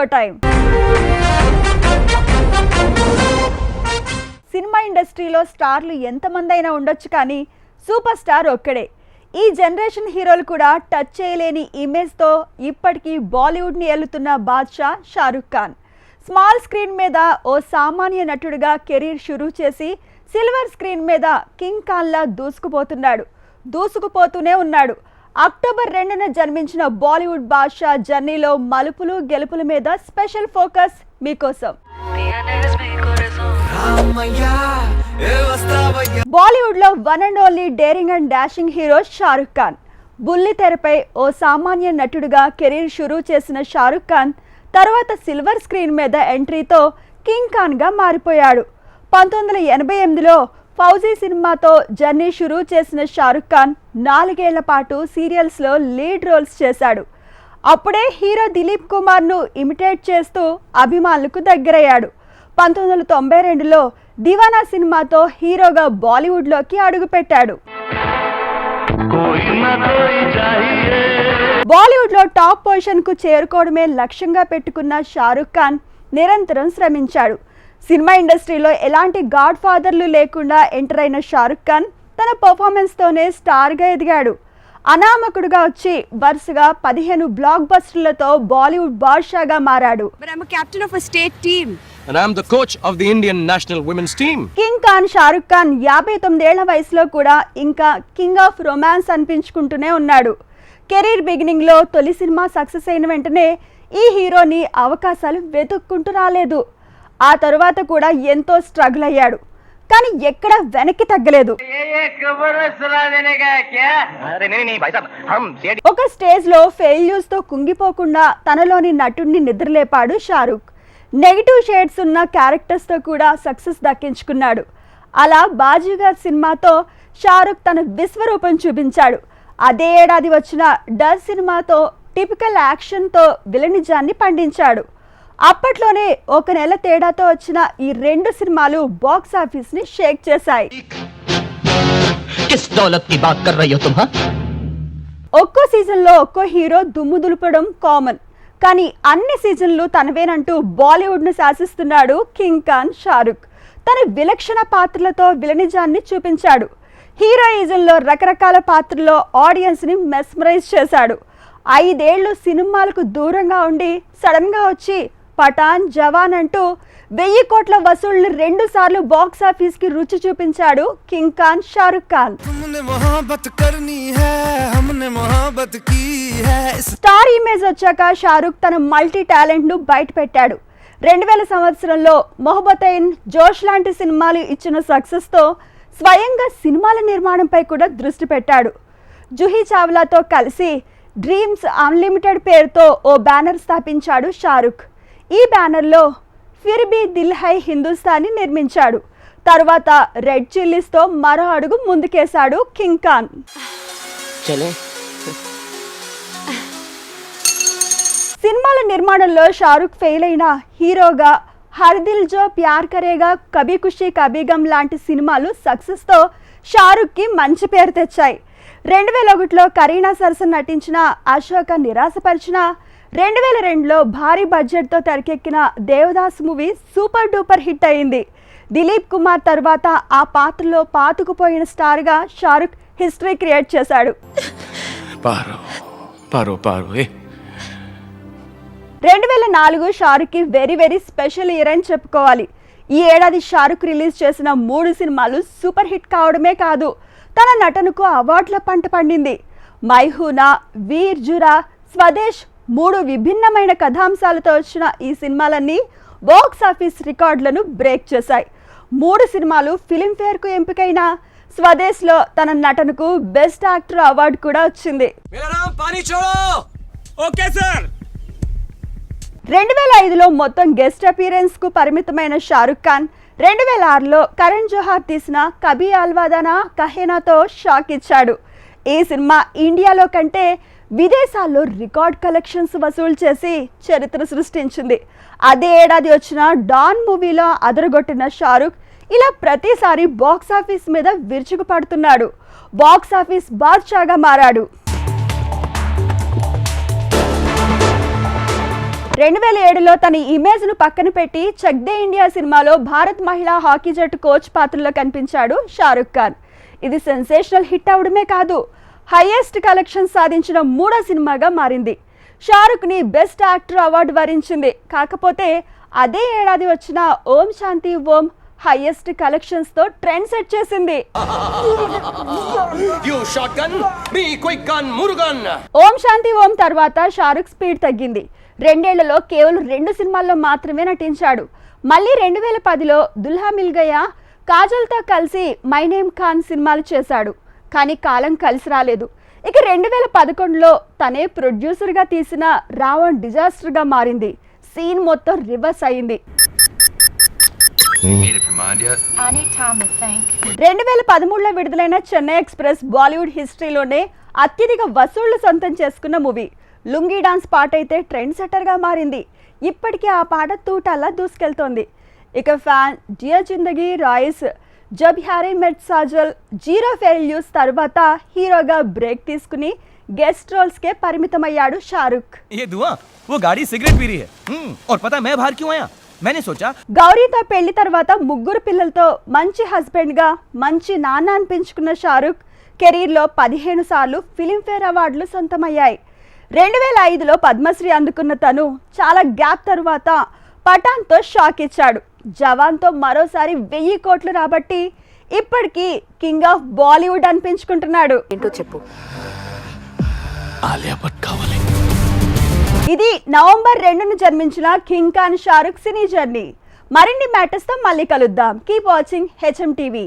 Your time cinema ఇండస్ట్రీలో స్టార్లు ఎంతమంది అయినా ఉండొచ్చు కానీ సూపర్ స్టార్ ఒక్కడే. ఈ జనరేషన్ హీరోలు కూడా టచ్ చేయలేని ఇమేజ్తో ఇప్పటికీ బాలీవుడ్ని ఏలుతున్న బాద్షా షారుఖ్ ఖాన్. స్మాల్ స్క్రీన్ మీద ఓ సామాన్య నటుడిగా కెరీర్ షురూ చేసి సిల్వర్ స్క్రీన్ మీద కింగ్ ఖాన్లా దూసుకుపోతున్నాడు. దూసుకుపోతూనే ఉన్నాడు. అక్టోబర్ రెండున జన్మించిన బాలీవుడ్ బాద్షా జర్నీలో మలుపులు గెలుపుల మీద స్పెషల్ ఫోకస్ మీకోసం. బాలీవుడ్లో one and only daring and dashing hero Shahrukh Khan. బుల్లి తెరపై ఓ సామాన్య నటుడిగా కెరీర్ షురూ చేసిన షారుఖ్ ఖాన్ తర్వాత సిల్వర్ స్క్రీన్ మీద ఎంట్రీతో కింగ్ ఖాన్గా మారిపోయాడు. పంతొమ్మిది వందల ఎనభై ఎనిమిదిలో ఫౌజీ సినిమాతో జర్నీ షురూ చేసిన షారుఖ్ ఖాన్ నాలుగేళ్ళ పాటు సీరియల్స్లో లీడ్ రోల్స్ చేశాడు. అప్పుడే హీరో దిలీప్ కుమార్ను ఇమిటేట్ చేస్తూ అభిమానులకు దగ్గరయ్యాడు. పంతొమ్మిది వందల తొంభై రెండులో దివానా సినిమాతో హీరోగా బాలీవుడ్లోకి అడుగుపెట్టాడు. బాలీవుడ్లో టాప్ పొజిషన్కు చేరుకోవడమే లక్ష్యంగా పెట్టుకున్న షారుఖ్ ఖాన్ నిరంతరం శ్రమించాడు. సినిమా ఇండస్ట్రీలో ఎలాంటి గాడ్ ఫాదర్లు లేకుండా ఎంటర్ అయిన షారుఖ్ ఖాన్ తన పర్ఫార్మెన్స్తోనే స్టార్గా ఎదిగాడు అనామకుడుగా వచ్చి వరుసగా పదిహేను బ్లాక్ బస్టర్లతో బాలీవుడ్ బాద్షాగా మారాడు But I'm a captain of a state team. and I'm the coach of the Indian national women's team. King Khan Shahrukh Khan యాభై తొమ్మిదేళ్ళ వయసులో కూడా ఇంకా కింగ్ ఆఫ్ రొమాన్స్ అనిపించుకుంటూనే ఉన్నాడు కెరీర్ బిగినింగ్లో తొలి సినిమా సక్సెస్ అయిన వెంటనే ఈ హీరోని అవకాశాలు వెతుక్కుంటూ రాలేదు ఆ తరువాత కూడా ఎంతో స్ట్రగుల్ అయ్యాడు. కానీ ఎక్కడ వెనక్కి తగ్గలేదు. ఒక స్టేజ్లో ఫెయిల్యూర్స్తో కుంగిపోకుండా తనలోని నటుడిని నిద్రలేపాడు షారుఖ్ నెగిటివ్ షేడ్స్ ఉన్న క్యారెక్టర్స్తో కూడా సక్సెస్ దక్కించుకున్నాడు. అలా బాజీగార్ సినిమాతో షారుఖ్ తన విశ్వరూపం చూపించాడు. అదే ఏడాది వచ్చిన డర్ సినిమాతో టిపికల్ యాక్షన్తో విలనిజాన్ని పండించాడు. అప్పట్లోనే ఒక నెల తేడాతో వచ్చిన ఈ రెండు సినిమాలు బాక్స్ ఆఫీస్ని షేక్ చేశాయి. ఒక్కో సీజన్లో ఒక్కో హీరో దుమ్ము దులపడం కామన్. కానీ అన్ని సీజన్లు తనవేనంటూ బాలీవుడ్ను శాసిస్తున్నాడు కింగ్ ఖాన్ షారుఖ్. తన విలక్షణ పాత్రలతో విలనిజాన్ని చూపించాడు. హీరోయిజంలో రకరకాల పాత్రల్లో ఆడియన్స్ని మెస్మరైజ్ చేశాడు. ఐదేళ్ళు సినిమాలకు దూరంగా ఉండి సడన్గా వచ్చి పఠాన్ జవాన్ అంటూ వెయ్యి కోట్ల వసూళ్ళు రెండు సార్లు బాక్స్ ఆఫీస్కి రుచి చూపించాడు king Khan Shahrukh Khan. Star image వచ్చాక షారుఖ్ తన మల్టీ టాలెంట్ను బయట పెట్టాడు. రెండు వేల సంవత్సరంలో మొహబతైన్ జోష్ లాంటి సినిమాలు ఇచ్చిన సక్సెస్తో స్వయంగా సినిమాల నిర్మాణంపై కూడా దృష్టి పెట్టాడు. జుహీ చావ్లాతో కలిసి డ్రీమ్స్ అన్లిమిటెడ్ పేరుతో ఓ బ్యానర్ స్థాపించాడు షారుఖ్. ఈ బ్యానర్లో ఫిర్ బి దిల్ హై హిందుస్థానీ నిర్మించాడు. తర్వాత రెడ్ చిల్లీస్తో మరో అడుగు ముందుకేశాడు కింగ్ ఖాన్. సినిమాల నిర్మాణంలో షారుఖ్ ఫెయిల్ అయిన హీరోగా హర్ దిల్ జో ప్యార్ కరేగా కభీ ఖుషీ కభీ గమ్ లాంటి సినిమాలు సక్సెస్తో షారుఖ్కి మంచి పేరు తెచ్చాయి. రెండు వేల ఒకటిలో కరీనా సరసన్ నటించిన అశోక నిరాశపరిచిన రెండు వేల రెండులో భారీ బడ్జెట్తో తెరకెక్కిన Devdas movie super duper hit అయింది. దిలీప్ కుమార్ తర్వాత ఆ పాత్రలో పాతుకుపోయిన స్టార్గా షారుఖ్ హిస్టరీ క్రియేట్ చేశాడు. రెండు వేల నాలుగు షారుఖ్కి వెరీ వెరీ స్పెషల్ ఇయర్ అని చెప్పుకోవాలి. ఈ ఏడాది షారుఖ్ రిలీజ్ చేసిన మూడు సినిమాలు సూపర్ హిట్ కావడమే కాదు తన నటనకు అవార్డుల పంట పండింది. మైహూనా వీర్ జురా స్వదేశ్ మూడు విభిన్నమైన కథాంశాలతో వచ్చిన ఈ సినిమాలన్నీ బాక్స్ ఆఫీస్ రికార్డులను బ్రేక్ చేశాయి. మూడు సినిమాలు ఫిలింఫేర్కు ఎంపికైన స్వదేశ్లో తన నటనకు బెస్ట్ యాక్టర్ అవార్డు కూడా వచ్చింది. సార్ రెండు వేల ఐదులో మొత్తం గెస్ట్ అపీరెన్స్కు పరిమితమైన షారుఖ్ ఖాన్ రెండు వేల ఆరులో కరణ్ జోహార్ తీసిన కబీ అల్వాదానా కహేనాతో షాక్ ఇచ్చాడు. ఈ సినిమా ఇండియాలో కంటే విదేశాల్లో రికార్డ్ కలెక్షన్స్ వసూలు చేసి చరిత్ర సృష్టించింది. అదే ఏడాది వచ్చిన డాన్ మూవీలో అదరగొట్టిన షారుఖ్ ఇలా ప్రతిసారి బాక్స్ ఆఫీస్ మీద విరుచుకుపడుతున్నాడు. బాక్స్ ఆఫీస్ బాద్షాగా మారాడు. రెండు వేల ఏడులో తన ఇమేజ్ను పక్కన పెట్టి చెక్ దే ఇండియా సినిమాలో భారత్ మహిళా హాకీ జట్టు కోచ్ పాత్రలో కనిపించాడు షారుఖ్ ఖాన్. ఇది సెన్సేషనల్ హిట్ అవడమే కాదు. హైయెస్ట్ కలెక్షన్ సాధించిన మూడో సినిమాగా మారింది. షారుఖ్ని బెస్ట్ యాక్టర్ అవార్డు వరించింది. కాకపోతే అదే ఏడాది వచ్చిన ఓం శాంతి ఓం హైయెస్ట్ కలెక్షన్స్తో ట్రెండ్ సెట్ చేసింది. ఓం శాంతి ఓం తర్వాత షారుఖ్ స్పీడ్ తగ్గింది. రెండేళ్ళలో కేవలం రెండు సినిమాల్లో మాత్రమే నటించాడు. మళ్ళీ రెండు వేల పదిలో దుల్హా మిల్ గయా కాజల్తో కలిసి మై నేమ్ ఖాన్ సినిమాలు చేశాడు. కానీ కాలం కలిసి రాలేదు. ఇక రెండు వేల పదకొండులో తనే ప్రొడ్యూసర్గా తీసిన రావణ్ డిజాస్టర్గా మారింది. సీన్ మొత్తం రివర్స్ అయింది. Think. రెండు వేల పదమూడులో విడుదలైన చెన్నై ఎక్స్ప్రెస్ బాలీవుడ్ హిస్టరీలోనే అత్యధిక వసూళ్ళు సొంతం చేసుకున్న మూవీ. లుంగీ డాన్స్ పాట అయితే ట్రెండ్ సెట్టర్గా మారింది. ఇప్పటికీ ఆ పాట తూటాల్లా దూసుకెళ్తోంది. ఇక Fan Dear Zindagi Royce Jab Harry met Sejal zero failures తర్వాత హీరోగా బ్రేక్ తీసుకుని గెస్ట్ రోల్స్కే పరిమితమయ్యాడు షారుఖ్ ये धुआं वो गाड़ी सिगरेट पी रही है हम्म, और पता है मैं बाहर क्यों आया मैंने सोचा గౌరీతో పెళ్లి తర్వాత ముగ్గురు పిల్లలతో మంచి హస్బెండ్గా మంచి నాన్న అనిపించుకున్న షారుఖ్ కెరీర్లో పదిహేను సార్లు ఫిలింఫేర్ అవార్డులు సొంతమయ్యాయి రెండు వేల ఐదులో పద్మశ్రీ అందుకున్న తను చాలా గ్యాప్ తరువాత పఠాన్తో షాక్ ఇచ్చాడు జవాన్తో మరోసారి వెయ్యి కోట్లు రాబట్టి ఇప్పటికీ కింగ్ ఆఫ్ బాలీవుడ్ అనిపించుకుంటున్నాడు. Bhatt కావాలి. ఇది నవంబర్ రెండున జన్మించిన కింగ్ ఖాన్ షారుఖ్ సినీ జర్నీ. మరిన్ని మ్యాటర్స్తో మళ్ళీ కలుద్దాం. Keep watching HM TV.